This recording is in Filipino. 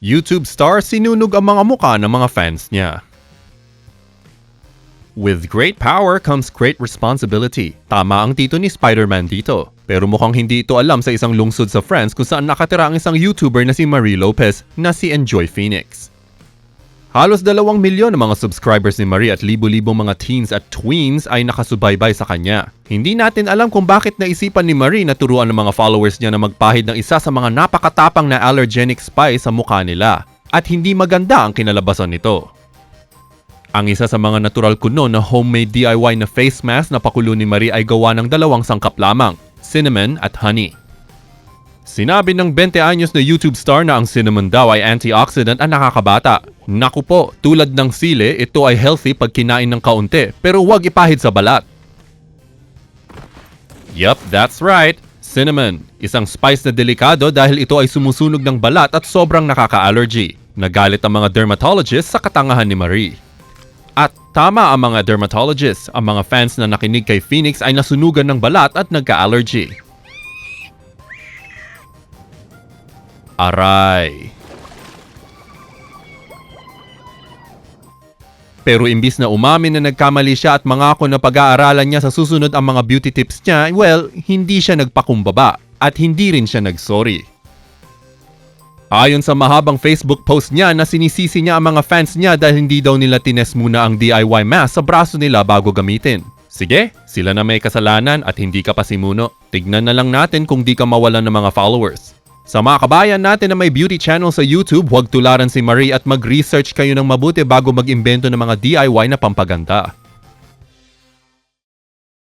YouTube star sinunog ang mga muka ng mga fans niya. With great power comes great responsibility. Tama ang tito ni Spider-Man dito. Pero mukhang hindi ito alam sa isang lungsod sa France kung saan nakatira ang isang YouTuber na si Marie Lopez na si Enjoy Phoenix. Halos dalawang milyon ng mga subscribers ni Marie at libo-libong mga teens at tweens ay nakasubaybay sa kanya. Hindi natin alam kung bakit naisipan ni Marie na turuan ng mga followers niya na magpahid ng isa sa mga napakatapang na allergenic spice sa mukha nila. At hindi maganda ang kinalabasan nito. Ang isa sa mga natural kuno na homemade DIY na face mask na pakulo ni Marie ay gawa ng dalawang sangkap lamang, cinnamon at honey. Sinabi ng 20 anyos na YouTube star na ang cinnamon daw ay antioxidant at nakakabata. Naku po, tulad ng sili, ito ay healthy pag kinain ng kaunti, pero huwag ipahid sa balat. Yup, that's right. Cinnamon, isang spice na delikado dahil ito ay sumusunog ng balat at sobrang nakaka-allergy. Nagalit ang mga dermatologists sa katangahan ni Marie. At tama ang mga dermatologists, ang mga fans na nakinig kay Phoenix ay nasunugan ng balat at nagka-allergy. Aray. Pero imbis na umamin na nagkamali siya at mangako na pag-aaralan niya sa susunod ang mga beauty tips niya, well, hindi siya nagpakumbaba at hindi rin siya nagsorry. Ayon sa mahabang Facebook post niya na sinisisi niya ang mga fans niya dahil hindi daw nila tines muna ang DIY mask sa braso nila bago gamitin. Sige, sila na may kasalanan at hindi ka pa simuno. Tignan na lang natin kung di ka mawalan ng mga followers. Sa mga kabayan natin na may beauty channel sa YouTube, huwag tularan si Marie at mag-research kayo ng mabuti bago mag-imbento ng mga DIY na pampaganda.